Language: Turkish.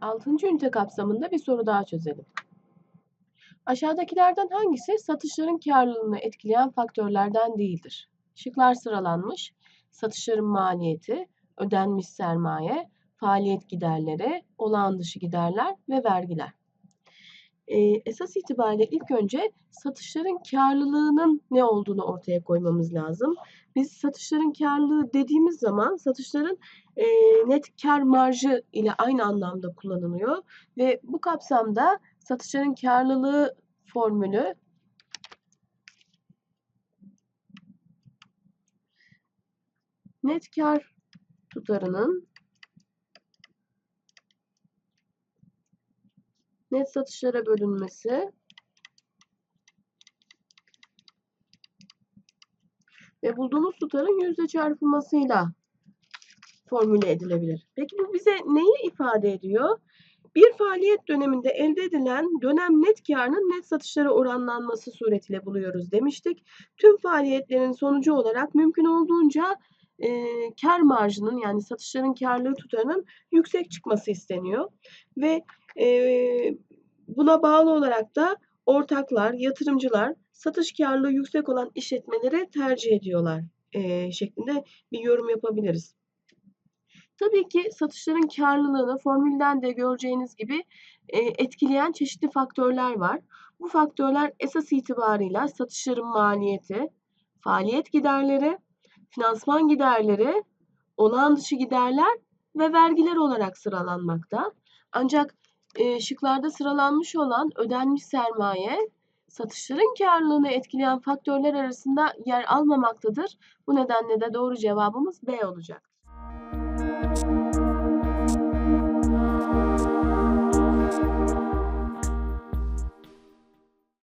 6. ünite kapsamında bir soru daha çözelim. Aşağıdakilerden hangisi satışların karlılığını etkileyen faktörlerden değildir? Şıklar sıralanmış. Satışların maliyeti, ödenmiş sermaye, faaliyet giderleri, olağan dışı giderler ve vergiler. Ee, esas itibariyle ilk önce satışların karlılığının ne olduğunu ortaya koymamız lazım. Biz satışların karlılığı dediğimiz zaman satışların e, net kar marjı ile aynı anlamda kullanılıyor ve bu kapsamda satışların karlılığı formülü net kar tutarının net satışlara bölünmesi ve bulduğumuz tutarın yüzde çarpılmasıyla formüle edilebilir. Peki bu bize neyi ifade ediyor? Bir faaliyet döneminde elde edilen dönem net karının net satışlara oranlanması suretiyle buluyoruz demiştik. Tüm faaliyetlerin sonucu olarak mümkün olduğunca e, kar marjının yani satışların karlığı tutarının yüksek çıkması isteniyor. Ve e, buna bağlı olarak da ortaklar, yatırımcılar satış karlılığı yüksek olan işletmeleri tercih ediyorlar e, şeklinde bir yorum yapabiliriz. Tabii ki satışların karlılığını formülden de göreceğiniz gibi e, etkileyen çeşitli faktörler var. Bu faktörler esas itibarıyla satışların maliyeti, faaliyet giderleri, finansman giderleri, olağan dışı giderler ve vergiler olarak sıralanmakta. Ancak e, şıklarda sıralanmış olan ödenmiş sermaye, satışların karlılığını etkileyen faktörler arasında yer almamaktadır. Bu nedenle de doğru cevabımız B olacak.